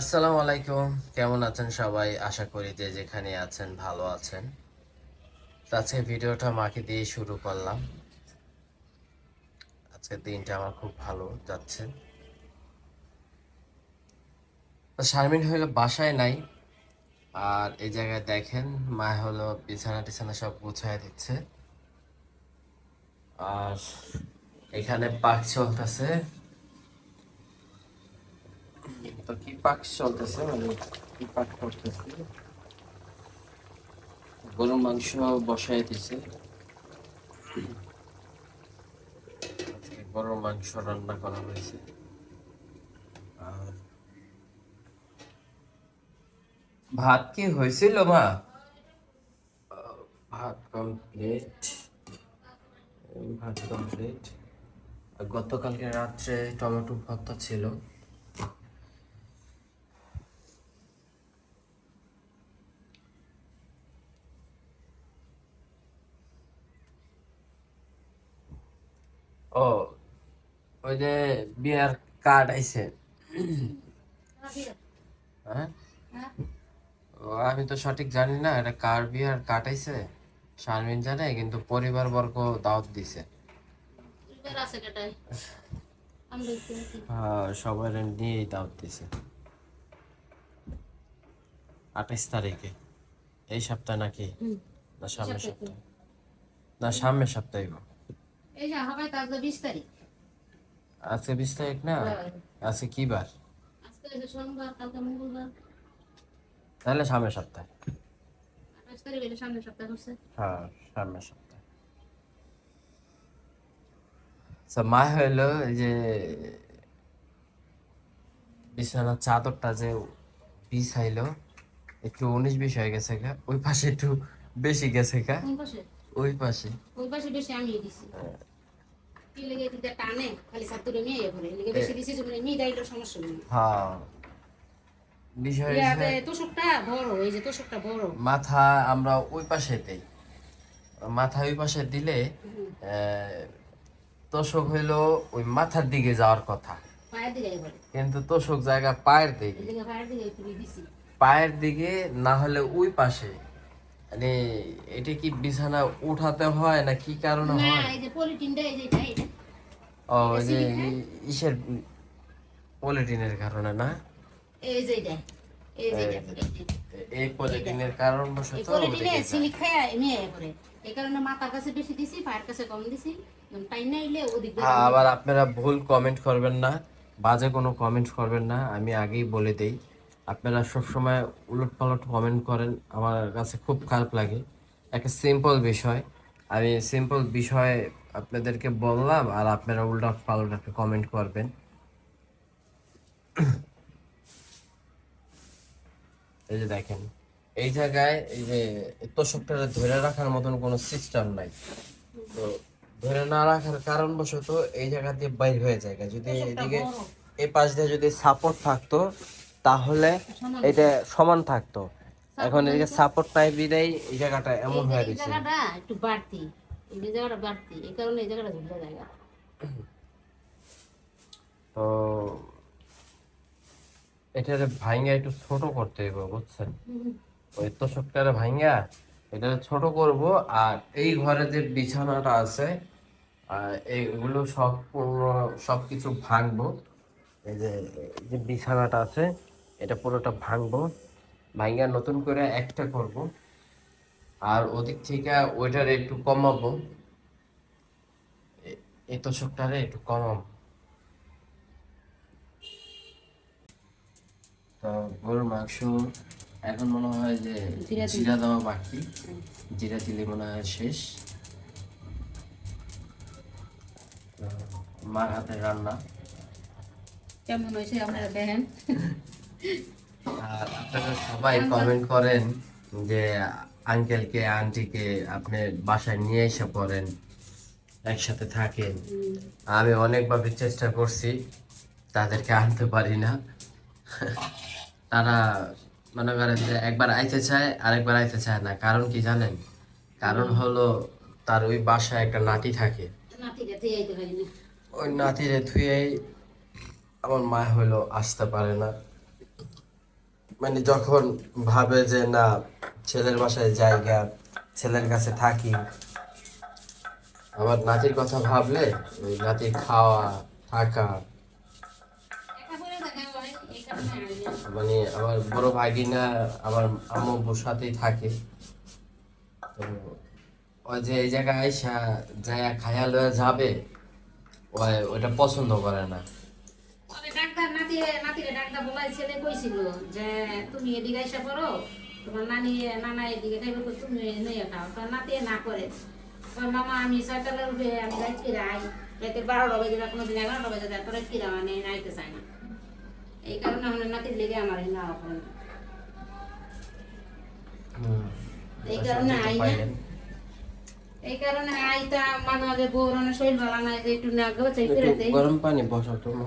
আসসালামু আলাইকুম। কেমন আছেন সবাই? আশা করি যে যেখানে আছেন ভালো আছেন। আজকে ভিডিওটা মাকে দিয়ে শুরু করলাম। আজকে দিনটা আমার খুব ভালো যাচ্ছে। শারমিন হলো বাসায় নাই। আর এই জায়গায় দেখেন মা হলো বিছানা টিছানা সব গুছায় দিচ্ছে। আর এখানে পাক চলতেছে। তো কি পাক চলতেছে মানে কি পাক করতেছে? মাংস বসাই দিছে। মাংস রান্না করা হয়েছে। ভাত কি হয়েছিল, মা? ভাত কমপ্লিট ভাত কমপ্লিট গতকালকে রাত্রে টমেটো ভর্তা ছিল। ও ওই যে বিয়ার কার্ড আইছে। হ্যাঁ? আমি তো সঠিক জানি না এটা কার বিয়ার কার্ড আইছে? শারমিন জানে কিন্তু পরিবার বর্গ দাওয়াত দিছে। হ্যাঁ সবাই নিয়েই দাওয়াত দিছে। আঠাইশ তারিখে। এই সপ্তাহে নাকি? না সামনের সপ্তাহে। না সামনের সপ্তাহে। এই যে হবে কাজ বিশ তারিখ। আজকে বিশ তারিখ না? আজকে কি বার? আজকে সোমবার কালকে মঙ্গলবার। তাহলে সামনের সপ্তাহে। আঠাশ তারিখ এটা সামনের সপ্তাহ হচ্ছে হ্যাঁ সামনের সপ্তাহে। মা হইল এই যে বিছানার চাদরটা যে বিছাইলো একটু উনিশ বিশ হয়ে গেছে ওই পাশে একটু বেশি গেছে পাশে? ওই পাশে। ওই পাশে বেশি আমি দিছি। কি লেগে দিতে টানে খালি সাতুরে মেয়ে করে লেগে বেশি দিছি যে মানে মেয়ে দাইলো সমস্যা নেই। হ্যাঁ। বিষয় তোষকটা বড় এই যে তোষকটা বড়। মাথা আমরা ওই পাশে দেই। মাথা ওই পাশে দিলে তোষক হইল ওই মাথার দিকে যাওয়ার কথা। কিন্তু তোষক জায়গা পায়ের দিকে। পায়ের দিকে না হলে ওই পাশে মানে এটা কি বিছানা উঠাতে হয় না কি কারণে না হয়? এই যে পলিটিনটা এই যে এটা এটা। ও যে ইসের পলিটিনের কারণে না? এই যে এটা এই যে এই পলিটিনের কারণ এই বশত পলিটিনে ওদিকে খায় মেয়ে করে। এই কারণে মাথার কাছে বেশি দিছি পায়ের কাছে কম দিছি। টাইম না এলে ওদিক হ্যাঁ, আবার আপনারা ভুল কমেন্ট করবেন না বাজে কোনো কমেন্ট করবেন না আমি আগেই বলে দেই। আপনারা সবসময় উলট পালট কমেন্ট করেন আমার কাছে খুব খারাপ লাগে। একটা সিম্পল বিষয় আমি সিম্পল বিষয় আপনাদেরকে বললাম আর আপনারা উল্টা পালট একটা কমেন্ট করবেন। এই যে দেখেন এই জায়গায় এই যে তোষকটা ধরে রাখার মতন কোনো সিস্টেম নাই। তো ধরে না রাখার কারণ বশত এই জায়গা দিয়ে বাইর হয়ে যায়। যদি এদিকে এই পাশ দিয়ে যদি সাপোর্ট থাকতো তাহলে এটা সমান থাকতো। এখন এদিকে সাপোর্ট নাই বিদায় এই জায়গাটা এমন হয়ে গেছে। জায়গাটা একটু বাড়তি। এই জায়গাটা বাড়তি। এই কারণে এই জায়গাটা জায়গা। তো এটারে ভাঙ্গা একটু ছোট করতে হবে বুঝছেন? ওই তো তোষকটারে ভাঙ্গা এটা ছোট করব আর এই ঘরে যে বিছানাটা আছে আহ, এইগুলো সব পুরো সব কিছু ভাঙবো। এই যে যে বিছানাটা আছে এটা পুরোটা ভাঙবো ভাঙ্গা নতুন করে একটা করব। আর ওদিক থেকে ওইটারে একটু কমাবো। এই তোষকটারে একটু কমাবো। তো গরুর মাংস এখন মনে হয় যে জিরা। দেওয়া বাকি। জিরা দিলে মনে হয় শেষ। মার হাতের রান্না। কেমন হয়েছে আপনারা দেখেন? আর আপনারা সবাই কমেন্ট করেন যে আঙ্কেলকে আন্টিকে আপনি বাসায় নিয়ে এসে পড়েন একসাথে থাকেন। আমি অনেকভাবে চেষ্টা করছি তাদেরকে আনতে পারি না। তারা মনে করেন যে একবার আইতে চায় আরেকবার আইতে চায় না। কারণ কি জানেন? কারণ হলো তার ওই বাসায় একটা নাতি থাকে। ওই নাতিরে থুয়েই আমার মা হইল আসতে পারে না মানে যখন ভাবে যে না, ছেলের বাসায় জায়গা, ছেলের কাছে থাকি, আমার নাতির কথা ভাবলে ওই নাতির খাওয়া, থাকা হয়। মানে আমার বড় ভাগিনা আমার আম্মুর সাথেই থাকে তো ওই যে এই জায়গায় আইসা যায় খায়া লয়ে যাবে ওটা পছন্দ করে না ডাক্তার নাতিরে ডাক্তার বলাই ছেলে কইছিল যে তুমি এদিকে এসে পড়ো। তোমার নানি নানা এদিকে খাইবে তুমি নিয়ে খাও তো নাতি না করে। মামা আমি সকালের উঠে আমি রাত কিরা আই। রাতে বারোটা বাজে বা কোনো দিন এগারোটা বাজে এত রাত কিরা মানে নাইতে চাই না। এই কারণে আমার নাতির লেগে আমার এই নেওয়া না। হুম। এই কারণে আই না এই কারণে আইতা মাঝে মাঝে বউর শরীর ভালো নাই যে একটু না গোছাই গরম পানি বসাও তো মা।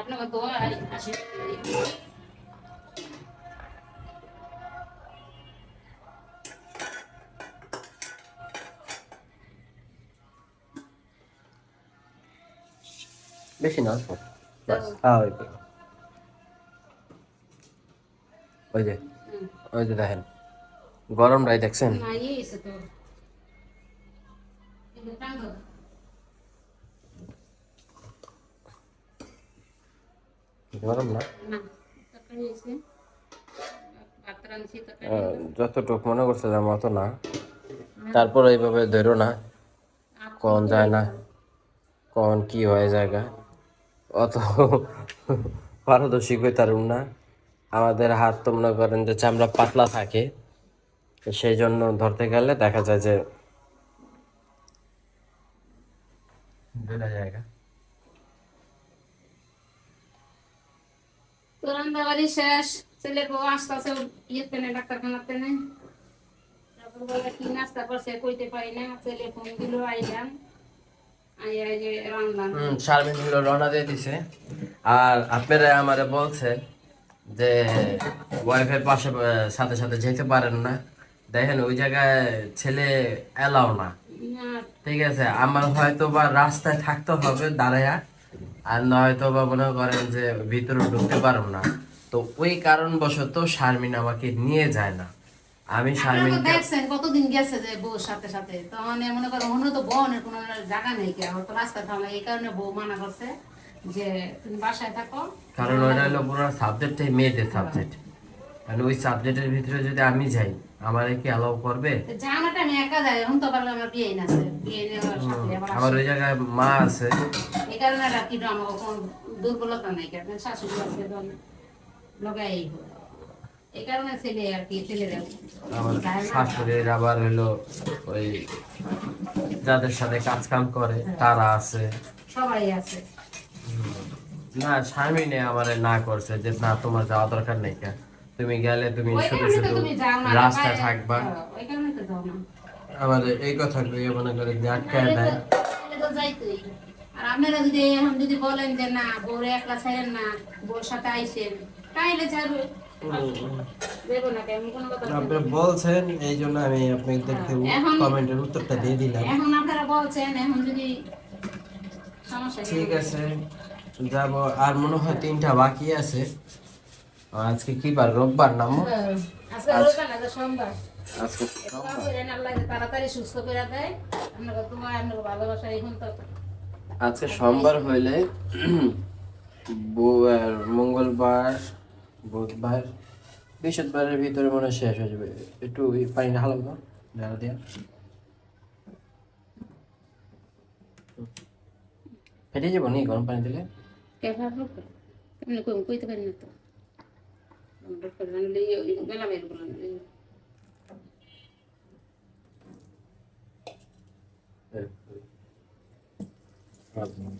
আপনাকে দোয়া আসে বেশি না অল্প ওই যে ওই যে দেখেন গরমটাই দেখছেন না? যতটুক মনে করছিলাম অত না। তারপর এইভাবে ধরো না কখন যায় না কখন কি হয়ে জায়গা। অত পারদর্শী হয়ে তারুম না। আমাদের হাত তো মনে করেন যে চামড়া পাতলা থাকে। সেই জন্য ধরতে গেলে দেখা যায় যে জায়গা তো রান্নাবাড়ি শেষ ছেলের বউ আসতে ডাক্তারখানাতে নেই তারপর বলে কি নাস্তা করছে? কইতে পারি না। ছেলে ফোন দিল আইলাম। শারমিন হলো রওনা দিয়ে দিছে। আর আপনারা আমারে বলছেন যে ওয়াইফের পাশে সাথে সাথে যেতে পারেন না। দেখেন ওই জায়গায় ছেলে এলাও না। ঠিক আছে আমার হয়তো বা রাস্তায় থাকতে হবে দাঁড়ায়া। আর নয়তো বা মনে করেন যে ভিতরে ঢুকতে পারব না। তো ওই কারণবশত শারমিন আমাকে নিয়ে যায় না। আমি শারমিন দেখছেন কতদিন গেছে যে বউ সাথে সাথে। তো মানে মনে করো অন্য তো বনের কোনো জায়গা নেই কি? আমার তো রাস্তা থামে এই কারণে বউ মানা করছে যে তুমি বাসায় থাকো। কারণ ওইটা হলো পুরো সাবজেক্টটাই মেয়েদের সাবজেক্ট মানে ওই সাবজেক্টের ভিতরে যদি আমি যাই আমারে কি অ্যালাউ করবে? তো জানাটা আমি একা যাই এখন তো আবার আমার বিয়ে না আছে। বিয়ে নেওয়ার সাথে আবার আমার ওই জায়গায় মা আছে। এই কারণে আর আমার কোনো দুর্বলতা নাই কারণ শাশুড়ি আছে লগাই এই কারণে ছেলে আর কি ছেলেরা আমার যায় না। শাশুড়ির আবার হলো ওই যাদের সাথে কাজ কাম করে তারা আছে। সবাই আছে। না স্বামীনে আমারে না করছে যে না তোমার যাওয়া দরকার নেই কেন? তুমি গেলে তুমি শুধু শুধু তুমি রাস্তায় থাকবা। হ্যাঁ, আমার এই কথা কইয়ে মনে করে যে আটকায় দেয়। আর আপনারা যদি এখন যদি বলেন যে না বউরে একলা ছাড়েন না বউর সাথে আইসেন তাইলে ছাড়বে দেবো না কেমন কোনো কথা বলব না। আপনি বলছেন এই জন্য আমি আপনাদেরকে এখন- কমেন্টের উত্তরটা দিয়ে দিলাম। এখন আপনারা বলছেন এখন যদি ঠিক আছে যাব। আর মনে হয় তিনটা বাকি আছে। আজকে কি বার? রোববার নাম হ্যাঁ, আজকে রবিবার না, সোমবার। আজকে তাড়াতাড়ি সুস্থ করে দেয় তোমার ভালোবাসা এখন তো আজকে সোমবার হইলে মঙ্গলবার বুধবার বৃহস্পতিবারের ভিতরে মনে শেষ হয়ে যাবে। একটু পানি পানিটা হালো তো ঢালা দিয়া। ফেটে যাব নি গরম পানি দিলে? কেমন কইতে পারি না তো। বেলা বের করলাম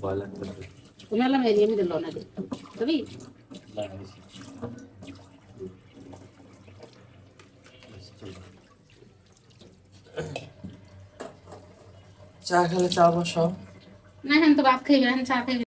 ভয় লাগতেছে মেলা মেরি আমি দিল না তবে চা খেলে চা বসাও। না এখন তো ভাত খাইবে চা খাইবে